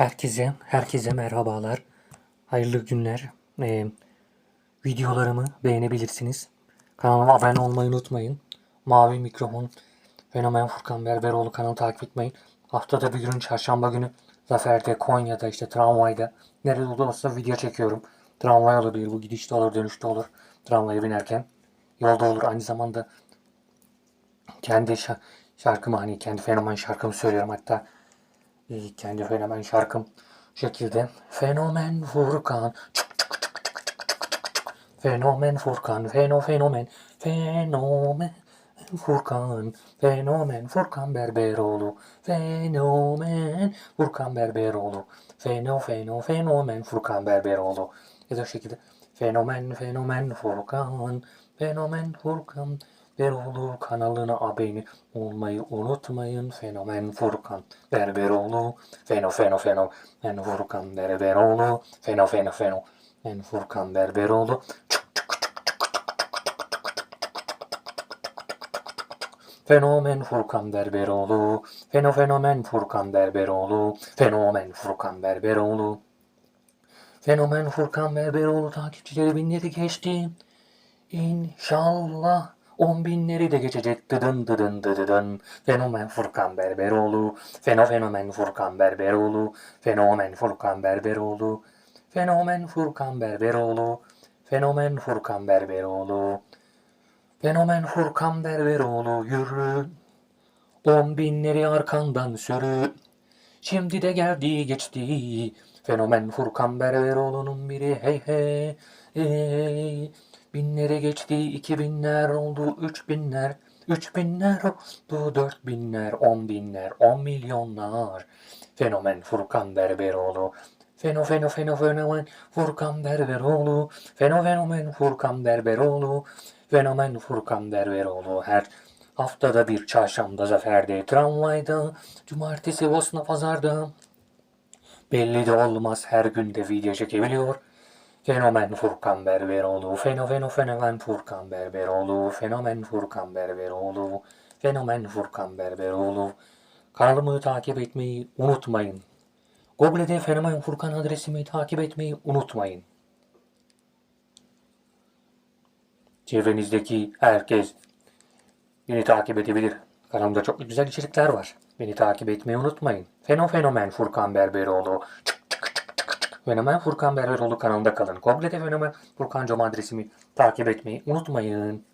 Herkese, herkese merhabalar. Hayırlı günler. Ee, videolarımı beğenebilirsiniz. Kanalıma abone olmayı unutmayın. Mavi Mikrofon Fenomen Furkan Berberoğlu kanalı takip etmeyin. Haftada bir gün çarşamba günü Zafer'de, Konya'da, işte tramvayda nerede olursa video çekiyorum. Tramvay olabilir, bu gidişte olur, dönüşte olur. Tramvaya binerken. Yolda olur. Aynı zamanda kendi şa- şarkımı hani kendi fenomen şarkımı söylüyorum. Hatta kendi fenomen şarkım şekilde. Fenomen Furkan. Çık çık çık çık çık çık çık. Fenomen Furkan. Feno fenomen. Fenomen Furkan. Fenomen Furkan Berberoğlu. Fenomen Furkan Berberoğlu. Feno feno fenomen Furkan Berberoğlu. Ya da şekilde. Fenomen fenomen Furkan. Fenomen Furkan. Beroğlu kanalına abone olmayı unutmayın. Fenomen Furkan Berberoğlu. Feno feno feno. Men Furkan Berberoğlu. Feno feno feno. Men Furkan Berberoğlu. Fenomen Furkan Berberoğlu. Feno fenomen Furkan Berberoğlu. Fenomen Furkan Berberoğlu. Fenomen Furkan Berberoğlu takipçileri binleri geçti. İnşallah on binleri de geçecek dıdın dıdın dıdın. Fenomen Furkan Berberoğlu. Feno fenomen Furkan Berberoğlu. Fenomen Furkan Berberoğlu. Fenomen Furkan Berberoğlu. Fenomen Furkan Berberoğlu. Fenomen Furkan Berberoğlu yürü. On binleri arkandan sürü. Şimdi de geldi geçti. Fenomen Furkan Berberoğlu'nun biri hey hey. hey. Binleri geçti, iki binler oldu, üç binler. Üç binler oldu, dört binler, on binler, on milyonlar. Fenomen Furkan Berberoğlu. Feno feno feno fenomen Furkan Berberoğlu. Feno fenomen Furkan Berberoğlu. Fenomen Furkan Berberoğlu. Her haftada bir çarşamba zaferde, tramvayda, cumartesi Bosna pazarda. Belli de olmaz her günde video çekebiliyor. Fenomen Furkan Berberoğlu, feno feno fenomen Furkan Berberoğlu, fenomen Furkan Berberoğlu, fenomen Furkan Berberoğlu. Kanalımı takip etmeyi unutmayın. Google'de fenomen Furkan adresimi takip etmeyi unutmayın. Çevrenizdeki herkes beni takip edebilir. Kanalımda çok güzel içerikler var. Beni takip etmeyi unutmayın. Feno fenomen Furkan Berberoğlu. Çık çık çık çık çık. Fenomen Furkan Berberoğlu kanalında kalın. Google'de fenomen Furkan Coma adresimi takip etmeyi unutmayın.